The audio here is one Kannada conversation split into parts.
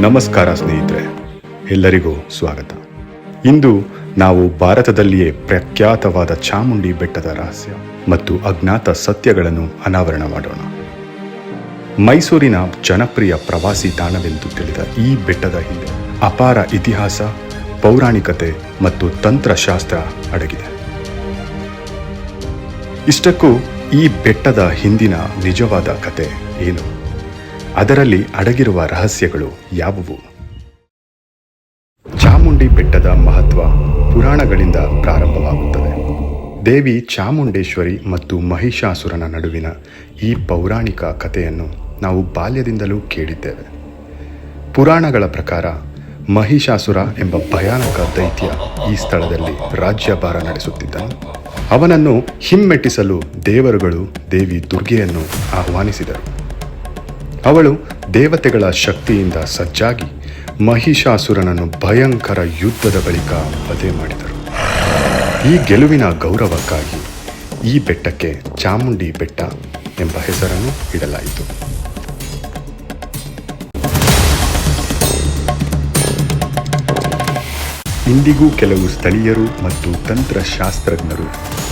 ನಮಸ್ಕಾರ ಸ್ನೇಹಿತರೆ, ಎಲ್ಲರಿಗೂ ಸ್ವಾಗತ. ಇಂದು ನಾವು ಭಾರತದಲ್ಲಿಯೇ ಪ್ರಖ್ಯಾತವಾದ ಚಾಮುಂಡಿ ಬೆಟ್ಟದ ರಹಸ್ಯ ಮತ್ತು ಅಜ್ಞಾತ ಸತ್ಯಗಳನ್ನು ಅನಾವರಣ ಮಾಡೋಣ. ಮೈಸೂರಿನ ಜನಪ್ರಿಯ ಪ್ರವಾಸಿ ತಾಣವೆಂದು ತಿಳಿದ ಈ ಬೆಟ್ಟದ ಹಿಂದೆ ಅಪಾರ ಇತಿಹಾಸ, ಪೌರಾಣಿಕತೆ ಮತ್ತು ತಂತ್ರಶಾಸ್ತ್ರ ಅಡಗಿದೆ. ಇಷ್ಟಕ್ಕೂ ಈ ಬೆಟ್ಟದ ಹಿಂದಿನ ನಿಜವಾದ ಕತೆ ಏನು? ಅದರಲ್ಲಿ ಅಡಗಿರುವ ರಹಸ್ಯಗಳು ಯಾವುವು? ಚಾಮುಂಡಿ ಬೆಟ್ಟದ ಮಹತ್ವ ಪುರಾಣಗಳಿಂದ ಪ್ರಾರಂಭವಾಗುತ್ತದೆ. ದೇವಿ ಚಾಮುಂಡೇಶ್ವರಿ ಮತ್ತು ಮಹಿಷಾಸುರನ ನಡುವಿನ ಈ ಪೌರಾಣಿಕ ಕಥೆಯನ್ನು ನಾವು ಬಾಲ್ಯದಿಂದಲೂ ಕೇಳಿದ್ದೇವೆ. ಪುರಾಣಗಳ ಪ್ರಕಾರ ಮಹಿಷಾಸುರ ಎಂಬ ಭಯಾನಕ ದೈತ್ಯ ಈ ಸ್ಥಳದಲ್ಲಿ ರಾಜ್ಯಭಾರ ನಡೆಸುತ್ತಿದ್ದನು. ಅವನನ್ನು ಹಿಮ್ಮೆಟ್ಟಿಸಲು ದೇವರುಗಳು ದೇವಿ ದುರ್ಗೆಯನ್ನು ಆಹ್ವಾನಿಸಿದರು. ಅವಳು ದೇವತೆಗಳ ಶಕ್ತಿಯಿಂದ ಸಜ್ಜಾಗಿ ಮಹಿಷಾಸುರನನ್ನು ಭಯಂಕರ ಯುದ್ಧದ ಬಳಿಕ ವಧೆ ಮಾಡಿದರು. ಈ ಗೆಲುವಿನ ಗೌರವಕ್ಕಾಗಿ ಈ ಬೆಟ್ಟಕ್ಕೆ ಚಾಮುಂಡಿ ಬೆಟ್ಟ ಎಂಬ ಹೆಸರನ್ನು ಇಡಲಾಯಿತು. ಇಂದಿಗೂ ಕೆಲವು ಸ್ಥಳೀಯರು ಮತ್ತು ತಂತ್ರಶಾಸ್ತ್ರಜ್ಞರು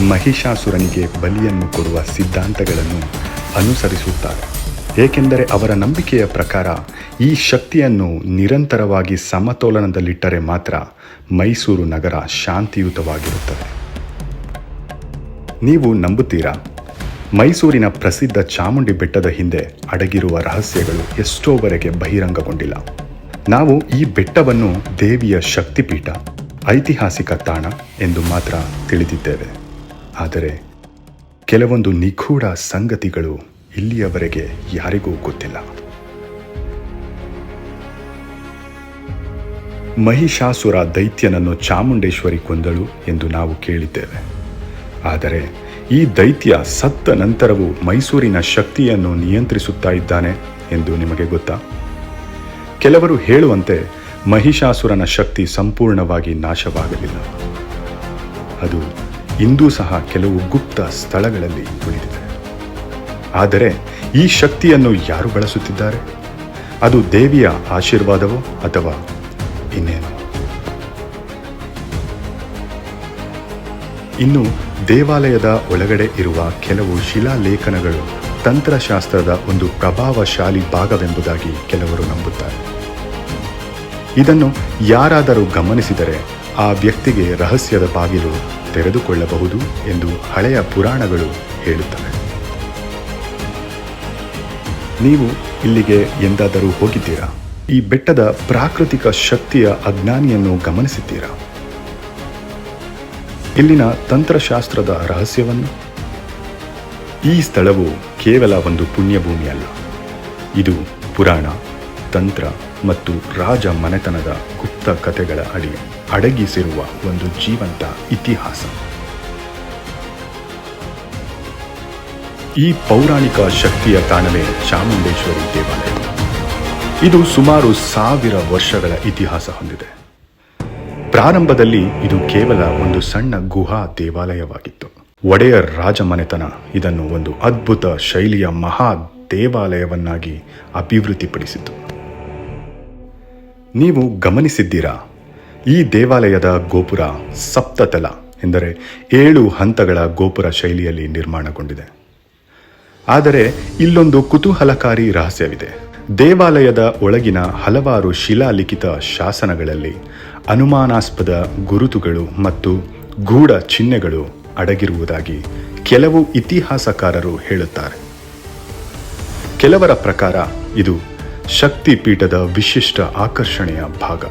ಮಹಿಷಾಸುರನಿಗೆ ಬಲಿಯನ್ನು ಕೊಡುವ ಸಿದ್ಧಾಂತಗಳನ್ನು ಅನುಸರಿಸುತ್ತಾರೆ. ಏಕೆಂದರೆ ಅವರ ನಂಬಿಕೆಯ ಪ್ರಕಾರ ಈ ಶಕ್ತಿಯನ್ನು ನಿರಂತರವಾಗಿ ಸಮತೋಲನದಲ್ಲಿಟ್ಟರೆ ಮಾತ್ರ ಮೈಸೂರು ನಗರ ಶಾಂತಿಯುತವಾಗಿರುತ್ತದೆ. ನೀವು ನಂಬುತ್ತೀರಾ? ಮೈಸೂರಿನ ಪ್ರಸಿದ್ಧ ಚಾಮುಂಡಿ ಬೆಟ್ಟದ ಹಿಂದೆ ಅಡಗಿರುವ ರಹಸ್ಯಗಳು ಎಷ್ಟೋವರೆಗೆ ಬಹಿರಂಗಗೊಂಡಿಲ್ಲ. ನಾವು ಈ ಬೆಟ್ಟವನ್ನು ದೇವಿಯ ಶಕ್ತಿಪೀಠ, ಐತಿಹಾಸಿಕ ತಾಣ ಎಂದು ಮಾತ್ರ ತಿಳಿದಿದ್ದೇವೆ. ಆದರೆ ಕೆಲವೊಂದು ನಿಗೂಢ ಸಂಗತಿಗಳು ಇಲ್ಲಿಯವರೆಗೆ ಯಾರಿಗೂ ಗೊತ್ತಿಲ್ಲ. ಮಹಿಷಾಸುರ ದೈತ್ಯನನ್ನು ಚಾಮುಂಡೇಶ್ವರಿ ಕೊಂದಳು ಎಂದು ನಾವು ಕೇಳಿದ್ದೇವೆ. ಆದರೆ ಈ ದೈತ್ಯ ಸತ್ತ ನಂತರವೂ ಮೈಸೂರಿನ ಶಕ್ತಿಯನ್ನು ನಿಯಂತ್ರಿಸುತ್ತಾ ಇದ್ದಾನೆ ಎಂದು ನಿಮಗೆ ಗೊತ್ತಾ? ಕೆಲವರು ಹೇಳುವಂತೆ ಮಹಿಷಾಸುರನ ಶಕ್ತಿ ಸಂಪೂರ್ಣವಾಗಿ ನಾಶವಾಗಲಿಲ್ಲ. ಅದು ಇಂದೂ ಸಹ ಕೆಲವು ಗುಪ್ತ ಸ್ಥಳಗಳಲ್ಲಿ ಉಳಿದಿದೆ. ಆದರೆ ಈ ಶಕ್ತಿಯನ್ನು ಯಾರು ಬಳಸುತ್ತಿದ್ದಾರೆ? ಅದು ದೇವಿಯ ಆಶೀರ್ವಾದವೋ ಅಥವಾ ಇನ್ನೇನು? ಇನ್ನು ದೇವಾಲಯದ ಒಳಗಡೆ ಇರುವ ಕೆಲವು ಶಿಲಾಲೇಖನಗಳು ತಂತ್ರಶಾಸ್ತ್ರದ ಒಂದು ಪ್ರಭಾವಶಾಲಿ ಭಾಗವೆಂಬುದಾಗಿ ಕೆಲವರು ನಂಬುತ್ತಾರೆ. ಇದನ್ನು ಯಾರಾದರೂ ಗಮನಿಸಿದರೆ ಆ ವ್ಯಕ್ತಿಗೆ ರಹಸ್ಯದ ಬಾಗಿಲು ತೆರೆದುಕೊಳ್ಳಬಹುದು ಎಂದು ಹಳೆಯ ಪುರಾಣಗಳು ಹೇಳುತ್ತವೆ. ನೀವು ಇಲ್ಲಿಗೆ ಎಂದಾದರೂ ಹೋಗಿದ್ದೀರಾ? ಈ ಬೆಟ್ಟದ ಪ್ರಾಕೃತಿಕ ಶಕ್ತಿಯ ಅಜ್ಞಾನಿಯನ್ನು ಗಮನಿಸಿದ್ದೀರಾ? ಇಲ್ಲಿನ ತಂತ್ರಶಾಸ್ತ್ರದ ರಹಸ್ಯವನ್ನು? ಈ ಸ್ಥಳವು ಕೇವಲ ಒಂದು ಪುಣ್ಯಭೂಮಿ ಅಲ್ಲ ಇದು ಪುರಾಣ, ತಂತ್ರ ಮತ್ತು ರಾಜ ಮನೆತನದ ಗುಪ್ತ ಕಥೆಗಳ ಅಡಿ ಅಡಗಿಸಿರುವ ಒಂದು ಜೀವಂತ ಇತಿಹಾಸ. ಈ ಪೌರಾಣಿಕ ಶಕ್ತಿಯ ತಾಣವೇ ಚಾಮುಂಡೇಶ್ವರಿ ದೇವಾಲಯ. ಇದು ಸುಮಾರು ಸಾವಿರ ವರ್ಷಗಳ ಇತಿಹಾಸ ಹೊಂದಿದೆ. ಪ್ರಾರಂಭದಲ್ಲಿ ಇದು ಕೇವಲ ಒಂದು ಸಣ್ಣ ಗುಹಾ ದೇವಾಲಯವಾಗಿತ್ತು. ಒಡೆಯರ್ ರಾಜಮನೆತನ ಇದನ್ನು ಒಂದು ಅದ್ಭುತ ಶೈಲಿಯ ಮಹಾ ದೇವಾಲಯವನ್ನಾಗಿ ಅಭಿವೃದ್ಧಿಪಡಿಸಿತು. ನೀವು ಗಮನಿಸಿದ್ದೀರಾ? ಈ ದೇವಾಲಯದ ಗೋಪುರ ಸಪ್ತತಲ, ಎಂದರೆ ಏಳು ಹಂತಗಳ ಗೋಪುರ ಶೈಲಿಯಲ್ಲಿ ನಿರ್ಮಾಣಗೊಂಡಿದೆ. ಆದರೆ ಇಲ್ಲೊಂದು ಕುತೂಹಲಕಾರಿ ರಹಸ್ಯವಿದೆ. ದೇವಾಲಯದ ಒಳಗಿನ ಹಲವಾರು ಶಿಲಾಲಿಖಿತ ಶಾಸನಗಳಲ್ಲಿ ಅನುಮಾನಾಸ್ಪದ ಗುರುತುಗಳು ಮತ್ತು ಗೂಢ ಚಿಹ್ನೆಗಳು ಅಡಗಿರುವುದಾಗಿ ಕೆಲವು ಇತಿಹಾಸಕಾರರು ಹೇಳುತ್ತಾರೆ. ಕೆಲವರ ಪ್ರಕಾರ ಇದು ಶಕ್ತಿ ಪೀಠದ ವಿಶಿಷ್ಟ ಆಕರ್ಷಣೆಯ ಭಾಗ.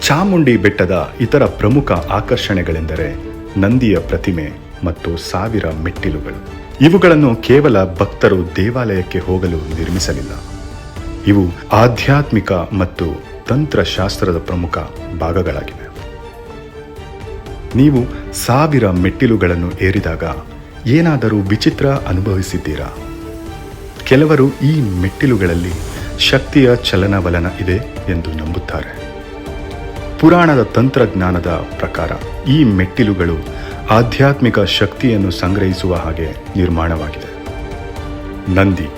ಚಾಮುಂಡಿ ಬೆಟ್ಟದ ಇತರ ಪ್ರಮುಖ ಆಕರ್ಷಣೆಗಳೆಂದರೆ ನಂದಿಯ ಪ್ರತಿಮೆ ಮತ್ತು ಸಾವಿರ ಮೆಟ್ಟಿಲುಗಳು. ಇವುಗಳನ್ನು ಕೇವಲ ಭಕ್ತರು ದೇವಾಲಯಕ್ಕೆ ಹೋಗಲು ನಿರ್ಮಿಸಲಿಲ್ಲ. ಇವು ಆಧ್ಯಾತ್ಮಿಕ ಮತ್ತು ತಂತ್ರಶಾಸ್ತ್ರದ ಪ್ರಮುಖ ಭಾಗಗಳಾಗಿವೆ. ನೀವು ಸಾವಿರ ಮೆಟ್ಟಿಲುಗಳನ್ನು ಏರಿದಾಗ ಏನಾದರೂ ವಿಚಿತ್ರ ಅನುಭವಿಸಿದ್ದೀರಾ? ಕೆಲವರು ಈ ಮೆಟ್ಟಿಲುಗಳಲ್ಲಿ ಶಕ್ತಿಯ ಚಲನವಲನ ಇದೆ ಎಂದು ನಂಬುತ್ತಾರೆ. ಪುರಾಣದ ತಂತ್ರಜ್ಞಾನದ ಪ್ರಕಾರ ಈ ಮೆಟ್ಟಿಲುಗಳು ಆಧ್ಯಾತ್ಮಿಕ ಶಕ್ತಿಯನ್ನು ಸಂಗ್ರಹಿಸುವ ಹಾಗೆ ನಿರ್ಮಾಣವಾಗಿದೆ. ನಂದಿ,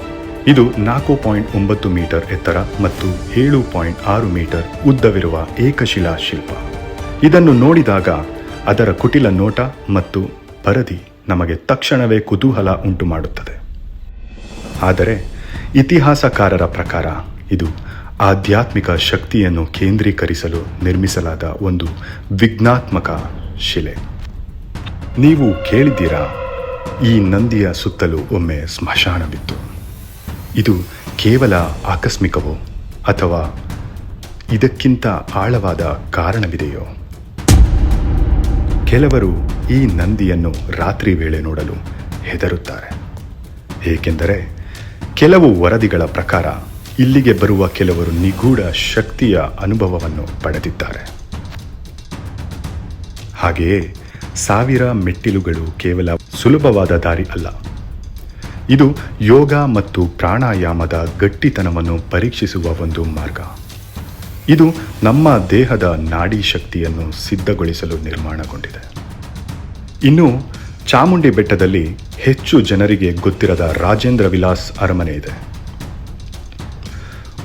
ಇದು ನಾಲ್ಕು ಪಾಯಿಂಟ್ ಒಂಬತ್ತು ಮೀಟರ್ ಎತ್ತರ ಮತ್ತು ಏಳು ಪಾಯಿಂಟ್ ಆರು ಮೀಟರ್ ಉದ್ದವಿರುವ ಏಕಶಿಲಾ ಶಿಲ್ಪ. ಇದನ್ನು ನೋಡಿದಾಗ ಅದರ ಕುಟಿಲ ನೋಟ ಮತ್ತು ಪರದಿ ನಮಗೆ ತಕ್ಷಣವೇ ಕುತೂಹಲ ಉಂಟು ಮಾಡುತ್ತದೆ ಆದರೆ ಇತಿಹಾಸಕಾರರ ಪ್ರಕಾರ ಇದು ಆಧ್ಯಾತ್ಮಿಕ ಶಕ್ತಿಯನ್ನು ಕೇಂದ್ರೀಕರಿಸಲು ನಿರ್ಮಿಸಲಾದ ಒಂದು ವಿಘ್ನಾತ್ಮಕ ಶಿಲೆ. ನೀವು ಕೇಳಿದ್ದೀರಾ? ಈ ನಂದಿಯ ಸುತ್ತಲೂ ಒಮ್ಮೆ ಸ್ಮಶಾನವಿತ್ತು. ಇದು ಕೇವಲ ಆಕಸ್ಮಿಕವೋ ಅಥವಾ ಇದಕ್ಕಿಂತ ಆಳವಾದ ಕಾರಣವಿದೆಯೋ? ಕೆಲವರು ಈ ನಂದಿಯನ್ನು ರಾತ್ರಿ ವೇಳೆ ನೋಡಲು ಹೆದರುತ್ತಾರೆ. ಏಕೆಂದರೆ ಕೆಲವು ವರದಿಗಳ ಪ್ರಕಾರ ಇಲ್ಲಿಗೆ ಬರುವ ಕೆಲವರು ನಿಗೂಢ ಶಕ್ತಿಯ ಅನುಭವವನ್ನು ಪಡೆದಿದ್ದಾರೆ. ಹಾಗೆಯೇ ಸಾವಿರ ಮೆಟ್ಟಿಲುಗಳು ಕೇವಲ ಸುಲಭವಾದ ದಾರಿ ಅಲ್ಲ. ಇದು ಯೋಗ ಮತ್ತು ಪ್ರಾಣಾಯಾಮದ ಗಟ್ಟಿತನವನ್ನು ಪರೀಕ್ಷಿಸುವ ಒಂದು ಮಾರ್ಗ. ಇದು ನಮ್ಮ ದೇಹದ ನಾಡಿ ಶಕ್ತಿಯನ್ನು ಸಿದ್ಧಗೊಳಿಸಲು ನಿರ್ಮಾಣಗೊಂಡಿದೆ. ಇನ್ನು ಚಾಮುಂಡಿ ಬೆಟ್ಟದಲ್ಲಿ ಹೆಚ್ಚು ಜನರಿಗೆ ಗೊತ್ತಿರದ ರಾಜೇಂದ್ರ ವಿಲಾಸ್ ಅರಮನೆ ಇದೆ.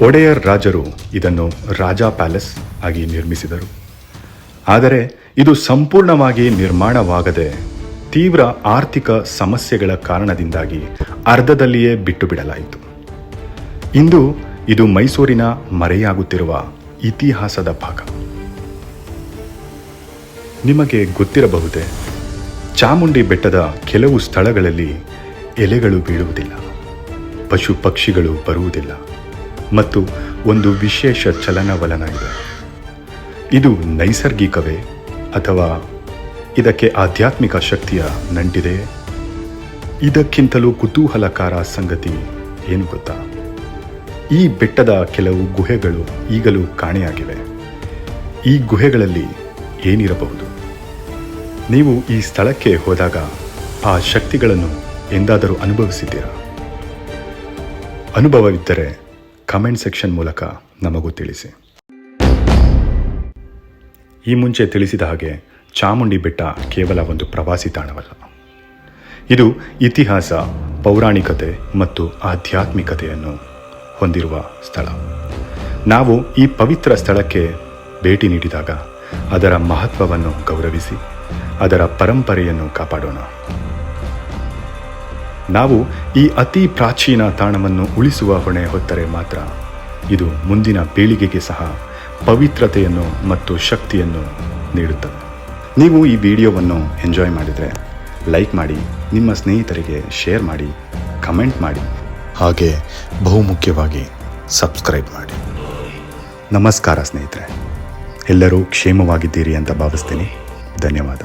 ಒಡೆಯರ್ ರಾಜರು ಇದನ್ನು ರಾಜಾ ಪ್ಯಾಲೇಸ್ ಆಗಿ ನಿರ್ಮಿಸಿದರು. ಆದರೆ ಇದು ಸಂಪೂರ್ಣವಾಗಿ ನಿರ್ಮಾಣವಾಗದೆ ತೀವ್ರ ಆರ್ಥಿಕ ಸಮಸ್ಯೆಗಳ ಕಾರಣದಿಂದಾಗಿ ಅರ್ಧದಲ್ಲಿಯೇ ಬಿಟ್ಟು ಬಿಡಲಾಯಿತು ಇಂದು ಇದು ಮೈಸೂರಿನ ಮರೆಯಾಗುತ್ತಿರುವ ಇತಿಹಾಸದ ಭಾಗ. ನಿಮಗೆ ಗೊತ್ತಿರಬಹುದೇ, ಚಾಮುಂಡಿ ಬೆಟ್ಟದ ಕೆಲವು ಸ್ಥಳಗಳಲ್ಲಿ ಎಲೆಗಳು ಬೀಳುವುದಿಲ್ಲ ಪಶು ಪಕ್ಷಿಗಳು ಬರುವುದಿಲ್ಲ, ಮತ್ತು ಒಂದು ವಿಶೇಷ ಚಲನವಲನ ಇದೆ. ಇದು ನೈಸರ್ಗಿಕವೇ ಅಥವಾ ಇದಕ್ಕೆ ಆಧ್ಯಾತ್ಮಿಕ ಶಕ್ತಿಯ ನಂಟಿದೆ? ಇದಕ್ಕಿಂತಲೂ ಕುತೂಹಲಕಾರ ಸಂಗತಿ ಏನು ಗೊತ್ತಾ? ಈ ಬೆಟ್ಟದ ಕೆಲವು ಗುಹೆಗಳು ಈಗಲೂ ಕಾಣೆಯಾಗಿವೆ. ಈ ಗುಹೆಗಳಲ್ಲಿ ಏನಿರಬಹುದು? ನೀವು ಈ ಸ್ಥಳಕ್ಕೆ ಹೋದಾಗ ಆ ಶಕ್ತಿಗಳನ್ನು ಎಂದಾದರೂ ಅನುಭವಿಸಿದ್ದೀರಾ? ಅನುಭವವಿದ್ದರೆ ಕಮೆಂಟ್ ಸೆಕ್ಷನ್ ಮೂಲಕ ನಮಗೂ ತಿಳಿಸಿ. ಈ ಮುಂಚೆ ತಿಳಿಸಿದ ಹಾಗೆ ಚಾಮುಂಡಿ ಬೆಟ್ಟ ಕೇವಲ ಒಂದು ಪ್ರವಾಸಿ ತಾಣವಲ್ಲ. ಇದು ಇತಿಹಾಸ, ಪೌರಾಣಿಕತೆ ಮತ್ತು ಆಧ್ಯಾತ್ಮಿಕತೆಯನ್ನು ಹೊಂದಿರುವ ಸ್ಥಳ. ನಾವು ಈ ಪವಿತ್ರ ಸ್ಥಳಕ್ಕೆ ಭೇಟಿ ನೀಡಿದಾಗ ಅದರ ಮಹತ್ವವನ್ನು ಗೌರವಿಸಿ ಅದರ ಪರಂಪರೆಯನ್ನು ಕಾಪಾಡೋಣ. ನಾವು ಈ ಅತಿ ಪ್ರಾಚೀನ ತಾಣವನ್ನು ಉಳಿಸುವ ಹೊಣೆ ಹೊತ್ತರೆ ಮಾತ್ರ ಇದು ಮುಂದಿನ ಪೀಳಿಗೆಗೆ ಸಹ ಪವಿತ್ರತೆಯನ್ನು ಮತ್ತು ಶಕ್ತಿಯನ್ನು ನೀಡುತ್ತದೆ ನೀವು ಈ ವಿಡಿಯೋವನ್ನು ಎಂಜಾಯ್ ಮಾಡಿದರೆ ಲೈಕ್ ಮಾಡಿ, ನಿಮ್ಮ ಸ್ನೇಹಿತರಿಗೆ ಶೇರ್ ಮಾಡಿ ಕಮೆಂಟ್ ಮಾಡಿ, ಹಾಗೆ ಬಹುಮುಖ್ಯವಾಗಿ ಸಬ್ಸ್ಕ್ರೈಬ್ ಮಾಡಿ. ನಮಸ್ಕಾರ ಸ್ನೇಹಿತರೆ. ಎಲ್ಲರೂ ಕ್ಷೇಮವಾಗಿದ್ದೀರಿ ಅಂತ ಭಾವಿಸ್ತೀನಿ. ಧನ್ಯವಾದ.